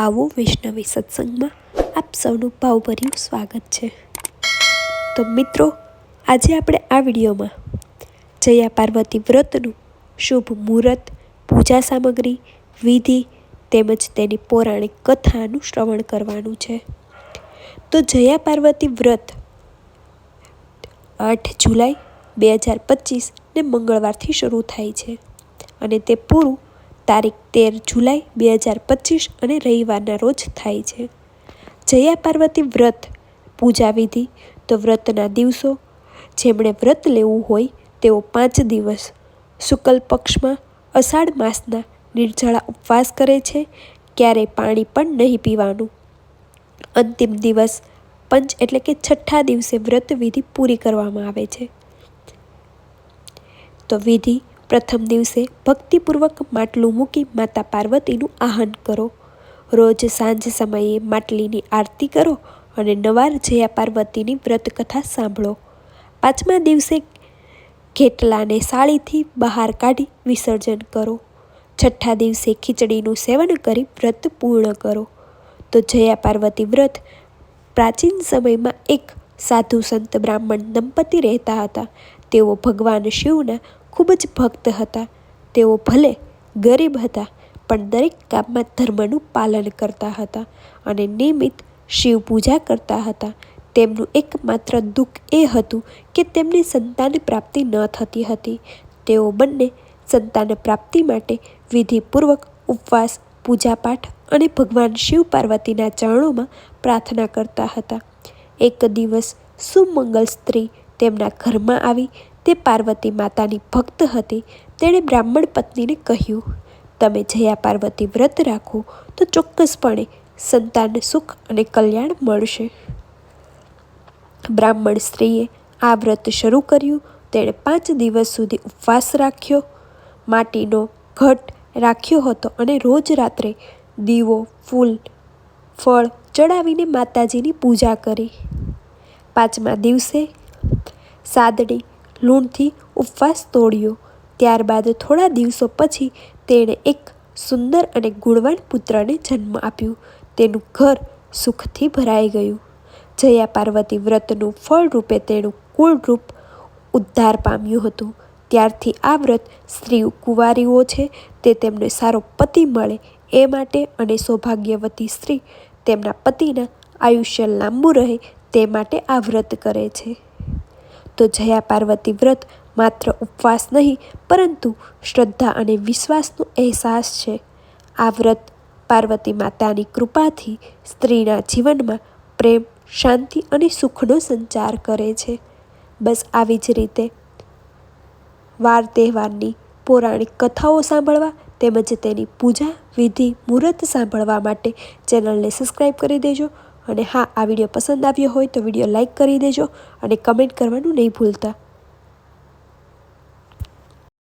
આવો વૈષ્ણવી સત્સંગમાં આપ સૌનું ભાવભર્યું સ્વાગત છે. તો મિત્રો, આજે આપણે આ વિડીયોમાં જયા પાર્વતી વ્રતનું શુભ મુહૂર્ત, પૂજા સામગ્રી, વિધિ તેમજ તેની પૌરાણિક કથાનું શ્રવણ કરવાનું છે. તો જયા પાર્વતી વ્રત આઠ જુલાઈ બે હજાર પચીસ ને મંગળવારથી શરૂ થાય છે અને તે પૂરું તારીખ તેર જુલાઈ બે હજાર પચીસ અને રવિવારના રોજ થાય છે. જયા પાર્વતી વ્રત, પૂજા વિધિ તો વ્રતના દિવસો. જેમણે વ્રત લેવું હોય તેઓ પાંચ દિવસ શુકલ પક્ષમાં અષાઢ માસના નિર્જળા ઉપવાસ કરે છે ક્યારેય પાણી પણ નહીં પીવાનું. અંતિમ દિવસ પંચ એટલે કે છઠ્ઠા દિવસે વ્રત વિધિ પૂરી કરવામાં આવે છે. તો વિધિ પ્રથમ દિવસે ભક્તિપૂર્વક માટલું મૂકી માતા પાર્વતીનું આહન કરો. રોજ સાંજ સમયે માટલીની આરતી કરો અને નવાર જયા પાર્વતીની વ્રતકથા સાંભળો. પાંચમા દિવસે ઘેટલાને સાળીથી બહાર કાઢી વિસર્જન કરો. છઠ્ઠા દિવસે ખીચડીનું સેવન કરી વ્રત પૂર્ણ કરો. તો જયા પાર્વતી વ્રત પ્રાચીન સમયમાં એક સાધુ સંત બ્રાહ્મણ દંપતી રહેતા હતા. તેઓ ભગવાન શિવના ખૂબ જ ભક્ત હતા. તેઓ ભલે ગરીબ હતા, પણ દરેક કામમાં ધર્મનું પાલન કરતા હતા અને નિયમિત શિવ પૂજા કરતા હતા. તેમનું એકમાત્ર દુઃખ એ હતું કે તેમની સંતાન પ્રાપ્તિ ન થતી હતી. તેઓ બંને સંતાન પ્રાપ્તિ માટે વિધિપૂર્વક ઉપવાસ, પૂજાપાઠ અને ભગવાન શિવ પાર્વતીના ચરણોમાં પ્રાર્થના કરતા હતા. એક દિવસ સુમંગલ સ્ત્રી તેમના ઘરમાં આવી તે પાર્વતી માતાની ભક્ત હતી. તેણે બ્રાહ્મણ પત્નીને કહ્યું, તમે જયા પાર્વતી વ્રત રાખો, તો ચોક્કસપણે સંતાન સુખ અને કલ્યાણ મળશે. બ્રાહ્મણ સ્ત્રીએ આ વ્રત શરૂ કર્યું. તેણે પાંચ દિવસ સુધી ઉપવાસ રાખ્યો. માટીનો ઘટ રાખ્યો હતો અને રોજ રાત્રે દીવો, ફૂલ, ફળ ચડાવીને માતાજીની પૂજા કરી. પાંચમા દિવસે સાદડી લૂણથી ઉપવાસ તોડ્યો. ત્યારબાદ થોડા દિવસો પછી તેણે એક સુંદર અને ગુણવાન પુત્રને જન્મ આપ્યું. તેનું ઘર સુખથી ભરાઈ ગયું. જયા પાર્વતી વ્રતનું ફળ રૂપે તેનું કુળરૂપ ઉદ્ધાર પામ્યું હતું. ત્યારથી આ વ્રત સ્ત્રી કુંવારીઓ છે, તે તેમને સારો પતિ મળે એ માટે અને સૌભાગ્યવતી સ્ત્રી તેમના પતિના આયુષ્ય લાંબુ રહે તે માટે આ વ્રત કરે છે. તો જયા પાર્વતી વ્રત માત્ર ઉપવાસ નહીં, પરંતુ શ્રદ્ધા અને વિશ્વાસનો અહેસાસ છે. આ વ્રત પાર્વતી માતાની કૃપાથી સ્ત્રીના જીવનમાં પ્રેમ, શાંતિ અને સુખનો સંચાર કરે છે. બસ આવી જ રીતે વાર તહેવારની પૌરાણિક કથાઓ સાંભળવા તેમજ તેની પૂજા વિધિ મુહૂર્ત સાંભળવા માટે ચેનલને સબસ્ક્રાઈબ કરી દેજો. અને હા, આ વીડિયો પસંદ આવ્યો હોય તો વીડિયો લાઇક કરી દેજો અને કમેન્ટ કરવાનું નહીં ભૂલતા.